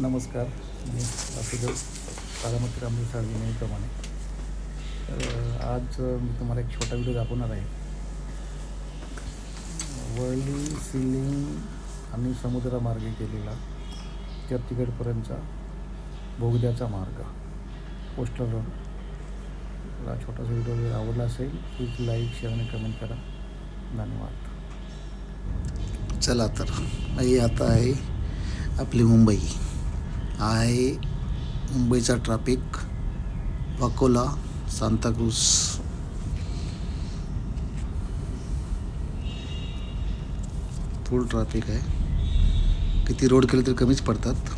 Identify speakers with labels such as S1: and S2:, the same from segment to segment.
S1: नमस्कार. मी वासुदेव कालामती रामदेव साळवी नेहमीप्रमाणे. तर आज मी तुम्हाला एक छोटा व्हिडिओ दाखवणार आहे. वर्ली सिलिंग आणि समुद्रमार्गे केलेला चर्चगडपर्यंतचा बोगद्याचा मार्ग. पोस्टल रोड हा छोटासा व्हिडिओ जर आवडला असेल प्लीज लाईक शेअर आणि कमेंट करा. धन्यवाद.
S2: चला तर ही आता आहे आपली मुंबई. आहे मुंबईचा traffic Akola Santacruz full traffic आहे. किती रोड केले तरी कमीच पडतात.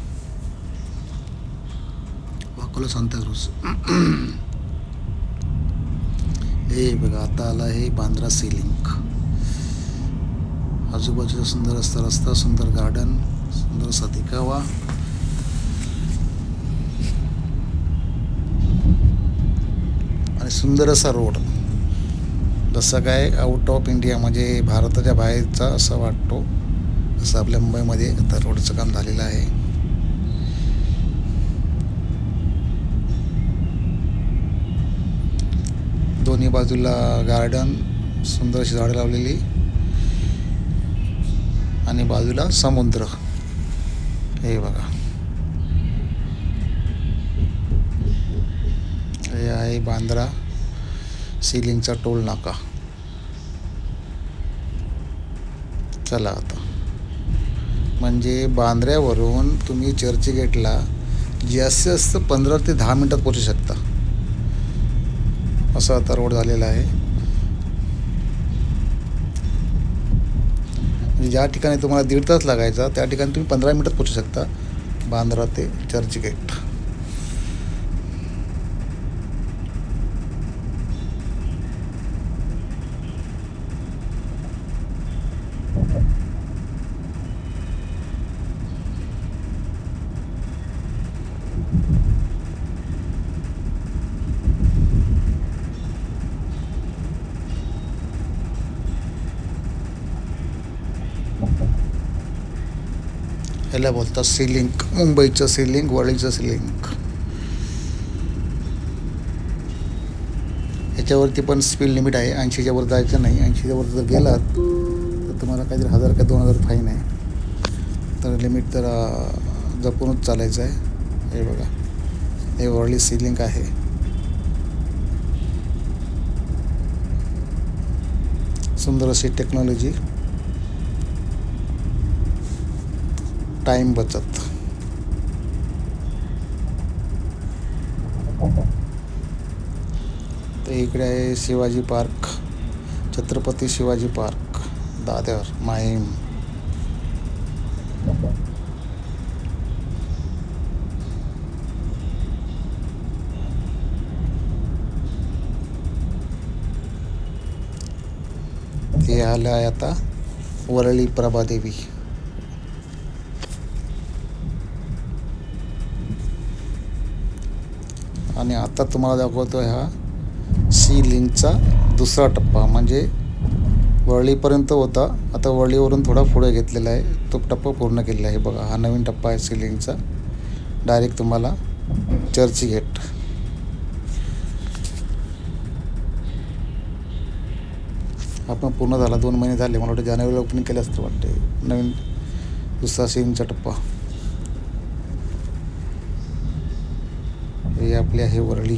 S2: अकोला सांताक्रूज हे बघा आता आला आहे बांद्रा सिलिंक आजूबाजूचा सुंदर असता रस्ता सुंदर गार्डन सुंदर असा दिखावा. आणि सुंदर असा रोड जसं काय आउट ऑफ इंडिया म्हणजे भारताच्या बाहेरचा असा वाटतो असं आपल्या मुंबईमध्ये आता रोडचं काम झालेलं आहे. दोन्ही बाजूला गार्डन सुंदर अशी झाडं लावलेली. आणि बाजूला समुद्र. हे बघा हे आहे बांद्रा. सिलिंगचा टोल नाका. चला आता. म्हणजे बांद्र्यावरून तुम्ही चर्चगेटला जास्तीत जास्त पंधरा ते दहा मिनटात पोचू शकता. असा आता रोड झालेला आहे. म्हणजे ज्या ठिकाणी तुम्हाला दीड तास लागायचा त्या ठिकाणी तुम्ही पंधरा मिनटात पोचू शकता बांद्रा ते चर्चगेट ह्याला बोलतात सिलिंक मुंबईचं सिलिंक वळीचं सिलिंक ह्याच्यावरती पण स्पीड लिमिट आहे ऐंशीच्या वर जायचं नाही ऐंशीच्या वर जर गेलात तर तुम्हाला काहीतरी हजार का दोन हजार फाईन आहे. तर लिमिट तर जपूनच चालायचं आहे. हे बघा हे वरळी सिलिंक आहे. सुंदर अशी टेक्नॉलॉजी. टाईम बचत. तर इकडे आहे शिवाजी पार्क. छत्रपती शिवाजी पार्क. दादर माहीम. हे आलं आहे आता वरळी प्रभादेवी. आणि आता तुम्हाला दाखवतो हा सी लिंकचा दुसरा टप्पा. म्हणजे वरळीपर्यंत होता. आता वरळीवरून थोडा पुढे घेतलेला आहे. तो टप्पा पूर्ण केलेला आहे. बघा हा नवीन टप्पा आहे सी लिंकचा डायरेक्ट तुम्हाला चर्ची गेट आपण पूर्ण झाला. दोन महिने झाले. मला वाटतं जानेवारीला ओपनिंग केलं असतं वाटते. नवीन दुसरा सीनचा टप्पा. हे आपले आहे वरळी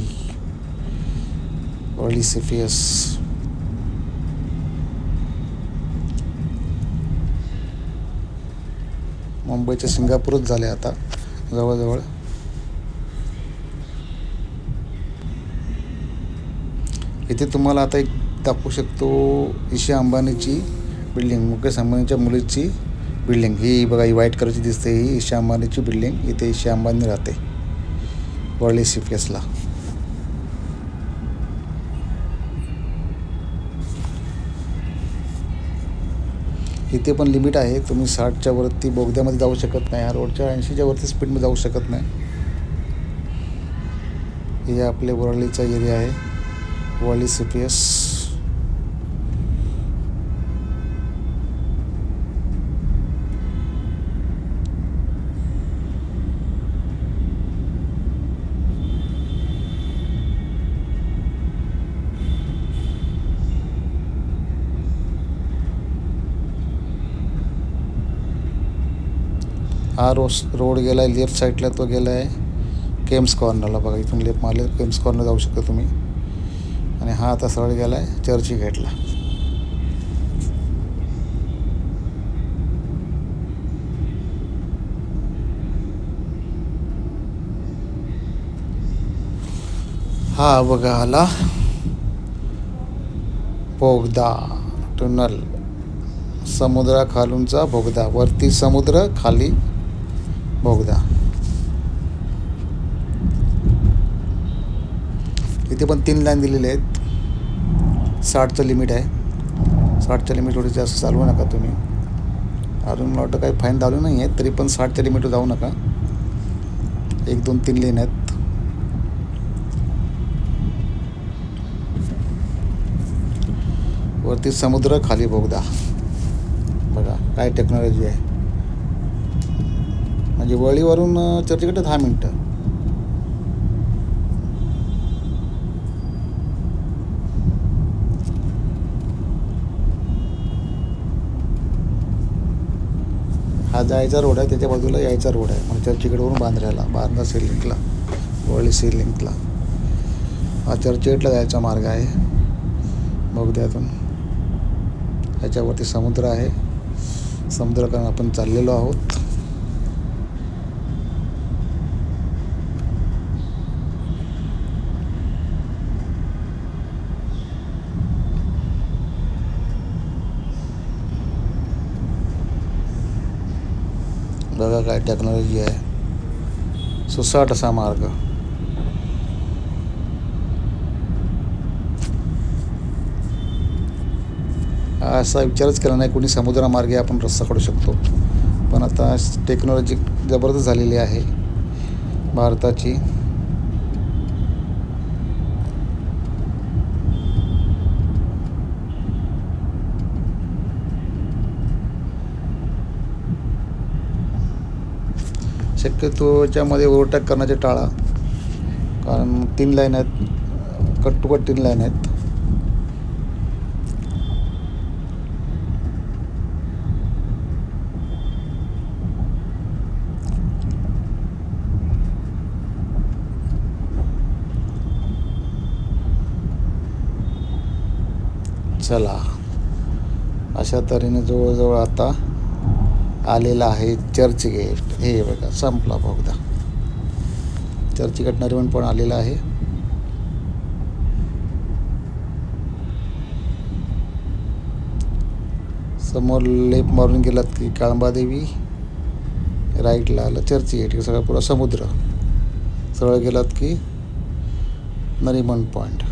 S2: वरळी सेफियस मुंबईच्या सिंगापूरच झाले आता जवळजवळ. इथे तुम्हाला आता एक दाखवू शकतो ईशा अंबानीची बिल्डिंग मुकेश अंबानीच्या मुलीची बिल्डिंग. ही बघा ही व्हाईट कलरची दिसते ही ईशा अंबानीची बिल्डिंग. इथे ईशा अंबानी राहते. वर्ली सिफियसला इथे पण लिमिट आहे. तुम्ही साठच्या वरती बोगद्यामध्ये जाऊ शकत नाही. हा रोडच्या ऐंशीच्या वरती स्पीडमध्ये जाऊ शकत नाही. हे आपले वरळीचा एरिया आहे. वरळी सी पी एस हा रोस रोड गेला आहे लेफ्ट साईडला तो गेला आहे केम्स कॉर्नरला बघा इथून लेफ्ट मारले केम्स कॉर्नर जाऊ शकता तुम्ही. आणि हा आता सरळ गेला आहे चर्ची गेटला हा बघा आला. बोगदा टनल समुद्राखालूनचा बोगदा. वरती समुद्र खाली बोगदा इथे पण तीन लाईन दिलेले आहेत. साठचं लिमिट आहे. साठच्या लिमिट थोडी जास्त चालवू नका तुम्ही. अजून मला वाटतं काही फाईन लावलं नाही आहे तरी पण साठच्या लिमिटवर जाऊ नका. एक दोन तीन लेन आहेत. वरती समुद्र खाली बोगदा बघा काय टेक्नॉलॉजी आहे. म्हणजे वळीवरून अं, दहा मिनटं. हा जायचा रोड आहे त्याच्या बाजूला यायचा रोड आहे. म्हणजे चर्चगेटवरून बांद्र्याला बांद्रा सिलिंकला वळी सिलिंकला हा चर्चगेटला जायचा मार्ग आहे. बोगद्यातून ह्याच्यावरती समुद्र आहे. समुद्राकडून आपण चाललेलो आहोत बघा काय टेक्नॉलॉजी आहे. सुसाट असा मार्ग. हा असा विचारच केला नाही कोणी समुद्रामार्गे आपण रस्ता काढू शकतो. पण आता टेक्नॉलॉजी जबरदस्त झालेली आहे. भारताची. शक्यतो याच्यामध्ये ओव्हरटॅक करण्याचे टाळा. कारण तीन लाईन आहेत. कट टू कट तीन लाईन आहेत. चला. अशा तऱ्हेने जवळजवळ आता आलेला आहे चर्चगेट हे बघा संपला बोगदा चर्चगेट नरिमन पण आलेला आहे. समोर लेप मारून गेलात की काळंबादेवी राईटला आलं चर्चगेट हे सगळं पुरा समुद्र. सरळ गेलात की नरिमन पॉईंट